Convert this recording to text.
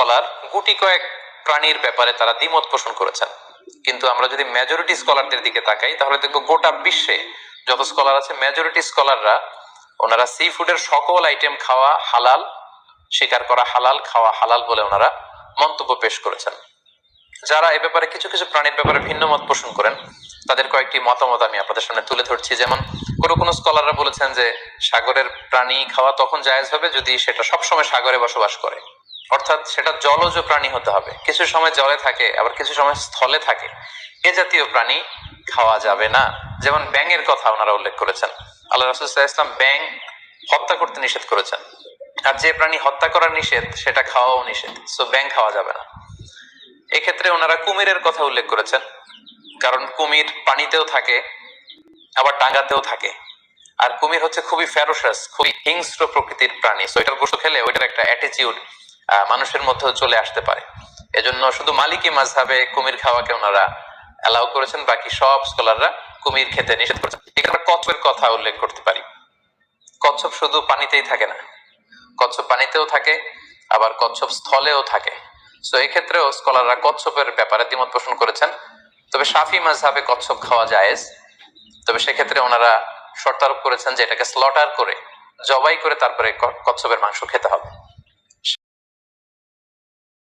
Scholar গুটি কয়েক প্রাণীর ব্যাপারে তারা দ্বিমত পোষণ করেছেন। কিন্তু আমরা যদি মেজরিটি স্কলারদের দিকে তাকাই, তাহলে দেখব গোটা বিশ্বে যত স্কলার আছে মেজরিটি স্কলাররা ওনারা সি ফুডের সকল আইটেম খাওয়া হালাল স্বীকার করা হালাল, খাওয়া হালাল বলে ওনারা মন্তব্য পেশ করেছেন। যারা এ ব্যাপারে কিছু কিছু প্রাণীর ব্যাপারে ভিন্ন মত পোষণ করেন, তাদের কয়েকটি মতামত আমি আপনাদের সামনে তুলে ধরছি। যেমন, কোনো কোনো স্কলাররা বলেছেন যে সাগরের প্রাণী খাওয়া তখন জায়েজ হবে যদি সেটা সবসময় সাগরে বসবাস করে। অর্থাৎ সেটা জলজ প্রাণী হতে হবে। কিছু সময় জলে থাকে, আবার কিছু সময় স্থলে থাকে। এ জাতীয় প্রাণী খাওয়া যাবে না। যেমন ব্যাঙের কথা ওনারা উল্লেখ করেছেন। আল্লাহ রাসুল্লাহ ইসলাম ব্যাং হত্যা করতে নিষেধ করেছেন। আর যে প্রাণী হত্যা করা নিষেধ, সেটা খাওয়াও নিষেধ। সো ব্যাং খাওয়া যাবে না। এক্ষেত্রে ওনারা কুমিরের কথা উল্লেখ করেছেন। কারণ কুমির পানিতেও থাকে, আবার টাঙ্গাতেও থাকে। আর কুমির হচ্ছে খুবই ফেরোসাস খুবই হিংস্র প্রকৃতির প্রাণী। সো এটার গোসল খেলে ওইটার একটা অ্যাটিচিউড মানুষের মধ্যে চলে আসতে পারে। এজন্য শুধু মালিকি মাঝহাবে কুমির খাওয়াকে ওনারা অ্যালাউ করেছেন, বাকি সব স্কলাররা কুমির খেতে নিষেধ করেছেন। এখানে কচ্ছপের কথা উল্লেখ করতে পারি। কচ্ছপ শুধু পানিতেই থাকে না। কচ্ছপ পানিতেও থাকে, আবার কচ্ছপ স্থলেও থাকে। সো এক্ষেত্রেও স্কলাররা কচ্ছপের ব্যাপারে দ্বিমত পোষণ করেছেন। তবে সাফি মাঝহাবে কচ্ছপ খাওয়া জায়েজ। তবে সেক্ষেত্রে ওনারা শর্তারোপ করেছেন যে এটাকে স্লটার করে, জবাই করে তারপরে কচ্ছপের মাংস খেতে হবে।